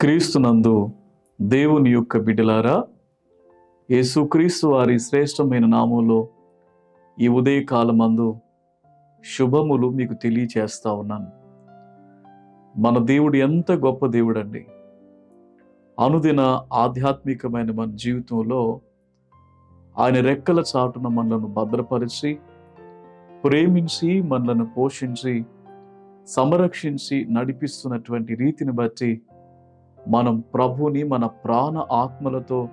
క్రీస్తునందు దేవుని యొక్క బిడ్డలారా యేసుక్రీస్తు వారి శ్రేష్టమైన నామంలో ఈ ఉదయకాలమందు శుభములు మీకు తెలియచేస్తా ఉన్నాను. మన దేవుడు ఎంత గొప్ప దేవుడండి. అనుదిన ఆధ్యాత్మికమైన మన జీవితంలో ఆయన రెక్కల చాటున మనలను భద్రపరిచి ప్రేమించి మనలను పోషించి సంరక్షించి నడిపిస్తున్నటువంటి రీతిని బట్టి మనం ప్రభుని మన ప్రాణ ఆత్మలతో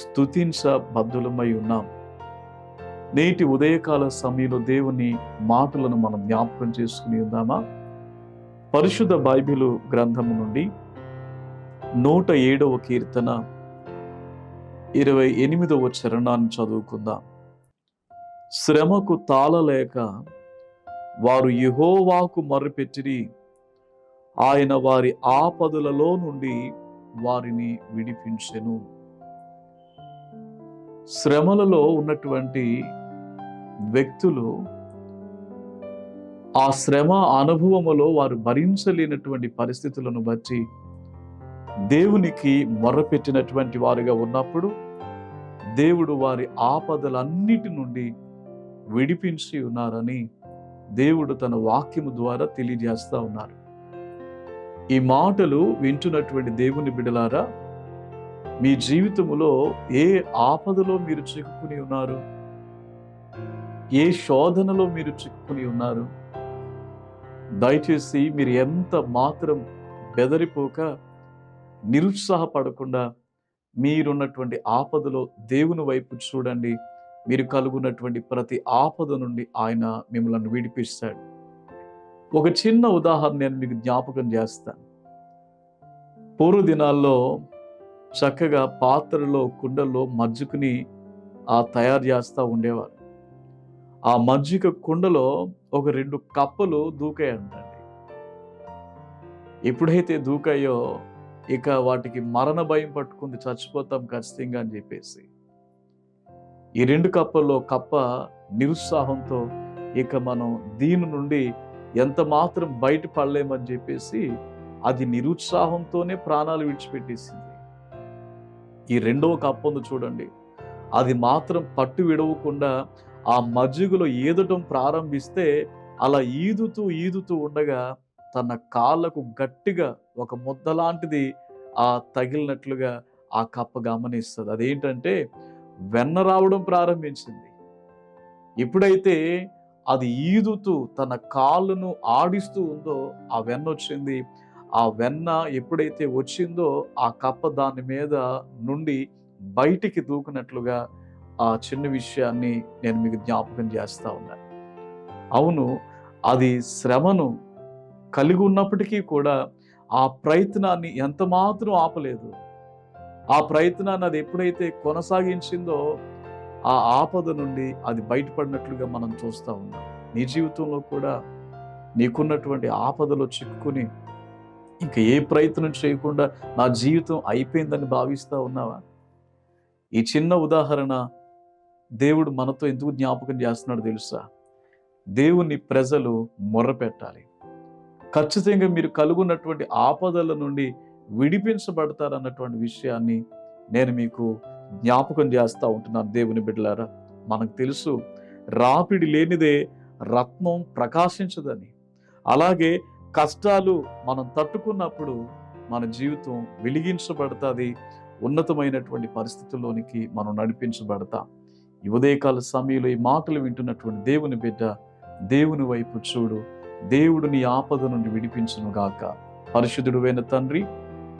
స్తుతించ బద్దులమై ఉన్నాం. నేటి ఉదయకాల సమయంలో దేవుని మాటలను మనం జ్ఞాపకం చేసుకుని ఉందామా? పరిశుద్ధ బైబిలు గ్రంథము నుండి నూట ఏడవ కీర్తన ఇరవై ఎనిమిదవ చరణాన్ని చదువుకుందాం. శ్రమకు తాళలేక వారు యెహోవాకు మొర్రపెట్టిరి ఆయన వారి ఆపదలలో నుండి వారిని విడిపించెను. శ్రమలలో ఉన్నటువంటి వ్యక్తులు ఆ శ్రమ అనుభవములో వారు భరించలేనటువంటి పరిస్థితులను బట్టి దేవునికి మొర్రపెట్టినటువంటి వారుగా ఉన్నప్పుడు దేవుడు వారి ఆపదలన్నిటి నుండి విడిపించి ఉన్నారని దేవుడు తన వాక్యము ద్వారా తెలియజేస్తూ ఉన్నారు. ఈ మాటలు వింటున్నటువంటి దేవుని బిడలారా మీ జీవితంలో ఏ ఆపదలో మీరు చిక్కుకుని ఉన్నారు? ఏ శోధనలో మీరు చిక్కుకుని ఉన్నారు? దయచేసి మీరు ఎంత మాత్రం బెదరిపోక నిరుత్సాహపడకుండా మీరున్నటువంటి ఆపదలో దేవుని వైపు చూడండి. మీరు కలుగున్నటువంటి ప్రతి ఆపద నుండి ఆయన మిమ్మల్ని విడిపిస్తాడు. ఒక చిన్న ఉదాహరణ నేను మీకు జ్ఞాపకం చేస్తాను. పూర్వ దినాల్లో చక్కగా పాత్రలో కుండల్లో మజ్జుకుని ఆ తయారు చేస్తూ ఉండేవారు. ఆ మజ్జిగ కుండలో ఒక రెండు కప్పలు దూకాయంటండి. ఎప్పుడైతే దూకాయో ఇక వాటికి మరణ భయం పట్టుకుంది చచ్చిపోతాం ఖచ్చితంగా అని చెప్పేసి ఈ రెండు కప్పల్లో కప్ప నిరుత్సాహంతో ఇక మనం దీని నుండి ఎంత మాత్రం బయట పడలేమని చెప్పేసి అది నిరుత్సాహంతోనే ప్రాణాలు విడిచిపెట్టేసింది. ఈ రెండవ కప్ప ఉంది చూడండి. అది మాత్రం పట్టు విడవకుండా ఆ మజ్జిగలో ఈదటం ప్రారంభిస్తే అలా ఈదుతూ ఈదుతూ ఉండగా తన కాళ్ళకు గట్టిగా ఒక ముద్ద లాంటిది ఆ తగిలినట్లుగా ఆ కప్ప గమనిస్తుంది. అదేంటంటే వెన్న రావడం ప్రారంభించింది. ఎప్పుడైతే అది ఈదుతూ తన కాళ్ళను ఆడిస్తూ ఉందో ఆ వెన్న వచ్చింది. ఆ వెన్న ఎప్పుడైతే వచ్చిందో ఆ కప్ప దాని మీద నుండి బయటికి దూకినట్లుగా ఆ చిన్న విషయాన్ని నేను మీకు జ్ఞాపకం చేస్తూ ఉన్నాను అవును అది శ్రమను కలిగి ఉన్నప్పటికీ కూడా ఆ ప్రయత్నాన్ని ఎంత మాత్రం ఆపలేదు. ఆ ప్రయత్నాన్ని అది ఎప్పుడైతే కొనసాగించిందో ఆ ఆపద నుండి అది బయటపడినట్లుగా మనం చూస్తూ ఉన్నాం. నీ జీవితంలో కూడా నీకున్నటువంటి ఆపదలో చిక్కుకుని ఇంకా ఏ ప్రయత్నం చేయకుండా నా జీవితం అయిపోయిందని భావిస్తూ ఉన్నావా? ఈ చిన్న ఉదాహరణ దేవుడు మనతో ఎందుకు జ్ఞాపకం చేస్తున్నాడు తెలుసా? దేవుని ప్రజలు మొర్రపెట్టాలి ఖచ్చితంగా మీరు కలుగున్నటువంటి ఆపదల నుండి విడిపించబడతారన్నటువంటి విషయాన్ని నేను మీకు జ్ఞాపకం చేస్తూ ఉంటున్నాను దేవుని బిడ్డలారా. మనకు తెలుసు రాపిడి లేనిదే రత్నం ప్రకాశించదని. అలాగే కష్టాలు మనం తట్టుకున్నప్పుడు మన జీవితం వెలిగించబడుతుంది ఉన్నతమైనటువంటి పరిస్థితుల్లోనికి మనం నడిపించబడతాం. ఈ ఉదయకాల సమయంలో ఈ మాటలు వింటున్నటువంటి దేవుని బిడ్డ దేవుని వైపు చూడు. దేవుడు నీ ఆపద నుండి విడిపించును గాక. పరిశుద్ధుడువైన తండ్రి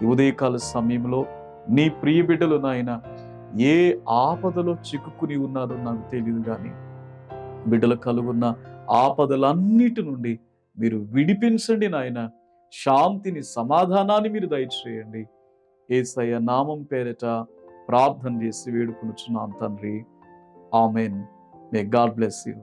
ఈ ఉదయకాల సమయంలో నీ ప్రియ బిడ్డలు నాయన ఏ ఆపదలో చిక్కుకుని ఉన్నారో నాకు తెలియదు కానీ బిడ్డలు కలుగున్న ఆపదలన్నిటి నుండి మీరు విడిపించండి నాయన. శాంతిని సమాధానాన్ని మీరు దయచేయండి. ఏసయ్య నామం పేరిట ప్రార్థన చేసి వేడుకొనుచున్నాను తండ్రి. Amen. May God bless you